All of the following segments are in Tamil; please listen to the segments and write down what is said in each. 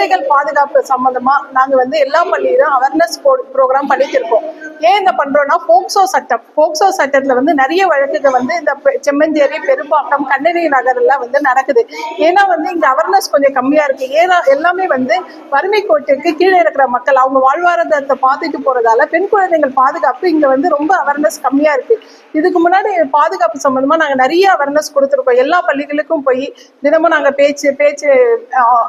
குழந்தைகள் பாதுகாப்பு சம்பந்தமா நாங்க வந்து எல்லா பள்ளியிலும் அவேர்னஸ் ப்ரோக்ராம் பண்ணிட்டு இருக்கோம். ஏன் என்ன பண்றோம்னா போக்சோ சட்டம். போக்சோ சட்டத்துல வந்து நிறைய வழக்குகள் வந்து இந்த பெ- செம்மஞ்சேரி பெரும்பாக்கம் கண்ணகி நகர்ல வந்து நடக்குது. ஏன்னா வந்து இங்க அவேர்னஸ் கொஞ்சம் கம்மியா இருக்கு. ஏன்னா எல்லாமே வந்து வறுமை கோட்டுக்கு கீழே இருக்கிற மக்கள் அவங்க வாழ்வாதாரத்தை பார்த்துட்டு போறதால பெண் குழந்தைகள் பாதுகாப்பு இங்க வந்து ரொம்ப அவேர்னஸ் கம்மியா இருக்கு. இதுக்கு முன்னாடி பாதுகாப்பு சம்பந்தமா நாங்க நிறைய அவேர்னஸ் கொடுத்துருக்கோம். எல்லா பள்ளிகளுக்கும் போய் தினமும் நாங்க பேச்சு பேச்சு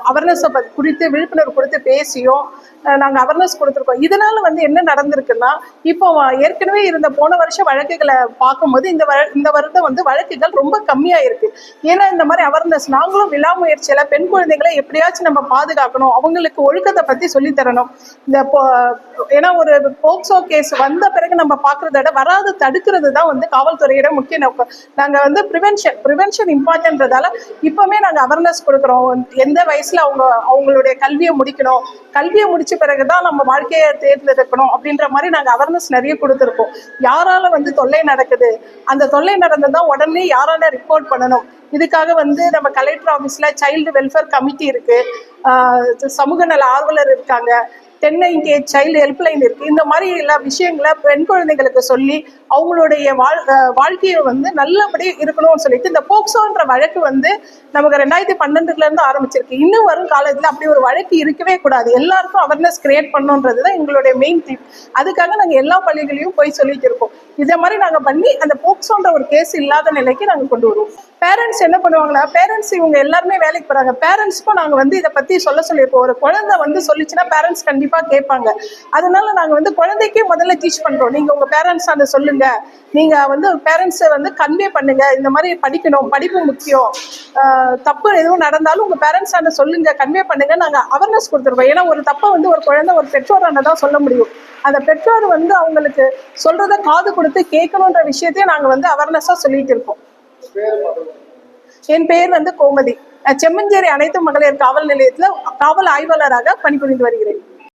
அவேர்னஸ் குறித்து விழிப்புணர்வு கொடுத்து பேசியும் நாங்கள் நாங்க அவேர்னஸ் கொடுத்துருக்கோம். இதனால வந்து என்ன நடந்திருக்குன்னா இப்போ ஏற்கனவே இருந்த போன வருஷம் வழக்குகளை பார்க்கும்போது இந்த வ- இந்த வருடம் வந்து வழக்குகள் ரொம்ப கம்மியாக இருக்கு ஏன்னா இந்த மாதிரி அவேர்னஸ் நாங்களும் விழாமுயற்சியில பெண் குழந்தைகளை எப்படியாச்சும் நம்ம பாதுகாக்கணும் அவங்களுக்கு ஒழுக்கத்தை பற்றி சொல்லித் தரணும். இந்த போ- ஏன்னா ஒரு போக்சோ கேஸ் வந்த பிறகு நம்ம பார்க்குறத விட வராது தடுக்கிறது தான் வந்து காவல்துறையோட முக்கிய நோக்கம். நாங்கள் வந்து ப்ரிவென்ஷன் ப்ரிவென்ஷன் இம்பார்ட்டன்றதால இப்பவுமே நாங்கள் அவேர்னஸ் கொடுக்குறோம். எந்த வயசில் அவங்க அவங்களுடைய கல்வியை முடிக்கணும் கல்வியை முடிச்ச பிறகுதான் நம்ம வாழ்க்கையை தேர்ந்தெடுக்கணும் அப்படின்ற மாதிரி நாங்கள் அவேர்னஸ் நிறைய கொடுத்துருக்கோம். யாரால வந்து தொல்லை நடக்குது? அந்த தொல்லை நடந்ததுதான் உடனே யாரால ரிப்போர்ட் பண்ணணும்? இதுக்காக வந்து நம்ம கலெக்டர் ஆஃபீஸில் சைல்டு வெல்ஃபேர் கமிட்டி இருக்கு. ஆஹ் சமூக நல ஆர்வலர் இருக்காங்க. தென்னை இங்கே சைல்டு ஹெல்ப்லைன் இருக்குது இந்த மாதிரி எல்லா விஷயங்களை பெண் குழந்தைகளுக்கு சொல்லி அவங்களுடைய வாழ் வாழ்க்கையை வந்து நல்லபடி இருக்கணும்னு சொல்லிட்டு இந்த போக்சோன்ற வழக்கு வந்து நமக்கு ரெண்டாயிரத்தி பன்னெண்டுலேருந்து ஆரம்பிச்சிருக்கு. இன்னும் வரும் காலத்தில் அப்படி ஒரு வழக்கு இருக்கவே கூடாது. எல்லாருக்கும் அவேர்னஸ் கிரியேட் பண்ணுன்றது தான் எங்களுடைய மெயின் தீம் அதுக்காக நாங்கள் எல்லா பள்ளிகளையும் போய் சொல்லிட்டு இருக்கோம். இதே மாதிரி நாங்கள் பண்ணி அந்த போக்சோன்ற ஒரு கேஸ் இல்லாத நிலைக்கு நாங்கள் கொண்டு வருவோம். பேரண்ட்ஸ் என்ன பண்ணுவாங்கன்னா பேரண்ட்ஸ் இவங்க எல்லாருமே வேலைக்கு போகிறாங்க பேரண்ட்ஸ்க்கும் நாங்கள் வந்து இதை பற்றி சொல்ல சொல்லியிருக்கோம். ஒரு குழந்தை வந்து சொல்லிச்சுன்னா பேரண்ட்ஸ் கண்டிப்பா கேட்பாங்க. அதனால நாங்க வந்து குழந்தைக்கே முதல்ல டீச் பண்றோம். நீங்க உங்க பேரண்ட்ஸ் அதை சொல்லுங்க. நீங்க வந்து பேரண்ட்ஸை வந்து கன்வே பண்ணுங்க. இந்த மாதிரி படிக்கணும். படிப்பு முக்கியம். ஆஹ் தப்பு எதுவும் நடந்தாலும் உங்க பேரண்ட்ஸ் அதை சொல்லுங்க. கன்வே பண்ணுங்க. நாங்க அவேர்னஸ் கொடுத்துருவோம் ஏன்னா ஒரு தப்பை வந்து ஒரு குழந்தை ஒரு பெற்றோரான தான் சொல்ல முடியும். அந்த பெற்றோர் வந்து அவங்களுக்கு சொல்றத காது கொடுத்து கேட்கணுன்ற விஷயத்தையும் நாங்க வந்து அவேர்னஸா சொல்லிட்டு இருக்கோம். என் பெயர் வந்து கோமதி. செம்மஞ்சேரி அனைத்து மகளிர் காவல் நிலையத்தில் காவல் ஆய்வாளராக பணிபுரிந்து வருகிறேன்.